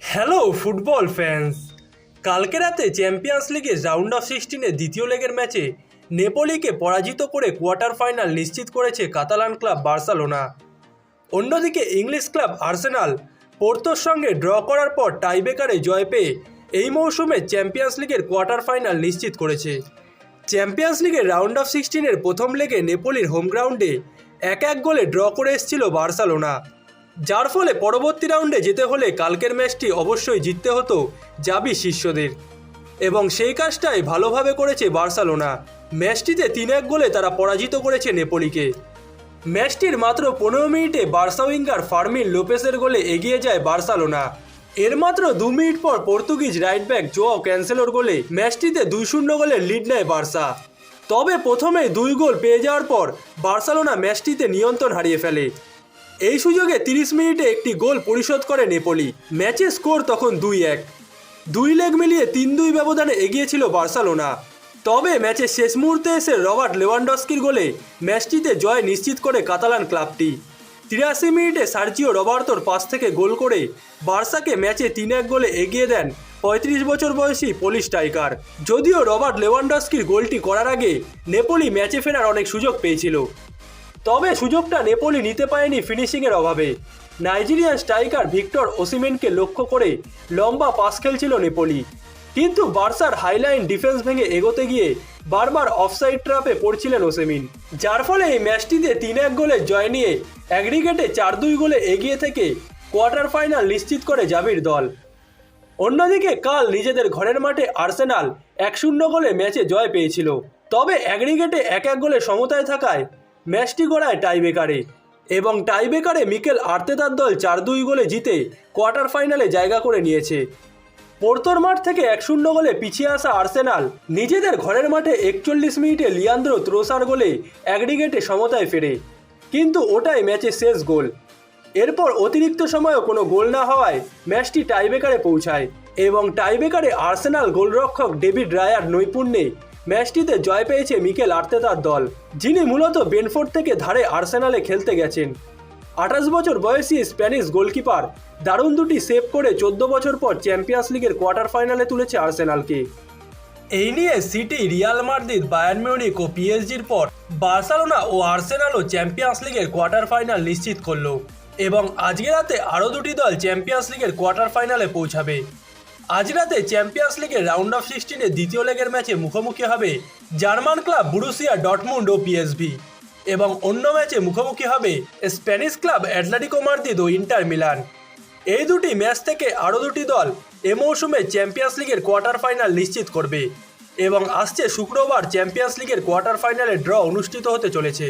Hello football fans কালকে রাতে champions লিগের রাউন্ড অফ সিক্সটিনের দ্বিতীয় লেগের ম্যাচে নেপোলিকে পরাজিত করে কোয়ার্টার ফাইনাল নিশ্চিত করেছে কাতালান ক্লাব বার্সেলোনা। অন্যদিকে ইংলিশ ক্লাব আর্সেনাল পোর্তোর সঙ্গে ড্র করার পর টাইবেকারে জয় পেয়ে এই মৌসুমে চ্যাম্পিয়ন্স লিগের কোয়ার্টার ফাইনাল নিশ্চিত করেছে। চ্যাম্পিয়ন্স লিগের রাউন্ড অফ সিক্সটিনের প্রথম লেগে নেপোলির হোম গ্রাউন্ডে এক এক গোলে ড্র করে এসেছিল বার্সেলোনা। যার ফলে পরবর্তী রাউন্ডে যেতে হলে কালকের ম্যাচটি অবশ্যই জিততে হতো জাবি শিষ্যদের। এবং সেই কাজটাই ভালোভাবে করেছে বার্সেলোনা। ম্যাচটিতে তিন এক গোলে তারা পরাজিত করেছে নেপোলিকে। ম্যাচটির মাত্র পনেরো মিনিটে বার্সা উইঙ্গার ফার্মিন লোপেসের গোলে এগিয়ে যায় বার্সেলোনা। এর মাত্র দু মিনিট পর পর্তুগিজ রাইট ব্যাক জোয়াও ক্যান্সেলোর গোলে ম্যাচটিতে দুই শূন্য গোলে লিড নেয় বার্সা। তবে প্রথমে দুই গোল পেয়ে যাওয়ার পর বার্সেলোনা ম্যাচটিতে নিয়ন্ত্রণ হারিয়ে ফেলে। এই সুযোগে তিরিশ মিনিটে একটি গোল পরিশোধ করে নেপোলি। ম্যাচে স্কোর তখন দুই এক। দুই লেগ মিলিয়ে তিন দুই ব্যবধানে এগিয়েছিল বার্সেলোনা। তবে ম্যাচের শেষ মুহূর্তে এসে রবার্ট লেভানডস্কির গোলে ম্যাচটিতে জয় নিশ্চিত করে কাতালান ক্লাবটি। তিরাশি মিনিটে সার্জিও রবার্তোর পাস থেকে গোল করে বার্সাকে ম্যাচে তিন এক গোলে এগিয়ে দেন পঁয়ত্রিশ বছর বয়সী পোলিশ স্ট্রাইকার যদিও রবার্ট লেভানডস্কির গোলটি করার আগে নেপোলি ম্যাচে ফেরার অনেক সুযোগ পেয়েছিল। তবে সুযোগটা নেপোলি নিতে পারেনি ফিনিশিংয়ের অভাবে। নাইজেরিয়ান স্ট্রাইকার ভিক্টর ওসিমেনকে লক্ষ্য করে লম্বা পাস খেলছিল নেপোলি। কিন্তু বার্সার হাইলাইন ডিফেন্স ভেঙে এগোতে গিয়ে বারবার অফসাইড ট্রাপে পড়ছিলেন ওসেমিন। যার ফলে এই ম্যাচটিতে তিন এক গোলে জয় নিয়ে অ্যাগ্রিগেটে চার দুই গোলে এগিয়ে থেকে কোয়ার্টার ফাইনাল নিশ্চিত করে জাবির দল। অন্যদিকে কাল নিজেদের ঘরের মাঠে আর্সেনাল এক শূন্য গোলে ম্যাচে জয় পেয়েছিল। তবে অ্যাগ্রিগেটে এক এক গোলে সমতায় থাকায় ম্যাচটি গড়ায় টাইবেকারে এবং টাইবেকারে মিকেল আর্তেতার দল চার দুই গোলে জিতে কোয়ার্টার ফাইনালে জায়গা করে নিয়েছে। পোর্তোর মাঠ থেকে এক শূন্য গোলে পিছিয়ে আসা আর্সেনাল নিজেদের ঘরের মাঠে একচল্লিশ মিনিটে লিয়ান্দ্র ত্রোসার গোলে অ্যাগ্রিগেটে সমতায় ফেরে। কিন্তু ওটাই ম্যাচের শেষ গোল। এরপর অতিরিক্ত সময়েও কোনো গোল না হওয়ায় ম্যাচটি টাইবেকারে পৌঁছায়। এবং টাইবেকারে আর্সেনাল গোলরক্ষক ডেভিড রায়ার নৈপুণ্যে ম্যাচটিতে জয় পেয়েছে মিকেল আর্তেতার দল, যিনি মূলত বেনফোর্ড থেকে ধারে আর্সেনালে খেলতে গেছেন। আঠাশ বছর বয়সী স্প্যানিশ গোলকিপার দারুণ দুটি সেভ করে চোদ্দ বছর পর চ্যাম্পিয়ন্স লিগের কোয়ার্টার ফাইনালে তুলেছে আর্সেনালকে। এই নিয়ে City, Real Madrid, Bayern Munich ও পিএসজির পর বার্সেলোনা ও আর্সেনালও চ্যাম্পিয়ন্স লিগের কোয়ার্টার ফাইনাল নিশ্চিত করল এবং আজকে রাতে আরও দুটি দল চ্যাম্পিয়ন্স লিগের কোয়ার্টার ফাইনালে পৌঁছাবে। আজ রাতে চ্যাম্পিয়ন্স লিগের রাউন্ড অফ সিক্সটিনের দ্বিতীয় লেগের ম্যাচে মুখোমুখি হবে জার্মান ক্লাব বুরুসিয়া ডটমুন্ড ও পিএসভি এবং অন্য ম্যাচে মুখোমুখি হবে স্প্যানিশ ক্লাব অ্যাটলেটিকো মাদ্রিদ ও ইন্টার মিলান এই দুটি ম্যাচ থেকে আরও দুটি দল এ মৌসুমে চ্যাম্পিয়ন্স লিগের কোয়ার্টার ফাইনাল নিশ্চিত করবে। এবং আসছে শুক্রবার চ্যাম্পিয়ন্স লিগের কোয়ার্টার ফাইনালে ড্র অনুষ্ঠিত হতে চলেছে।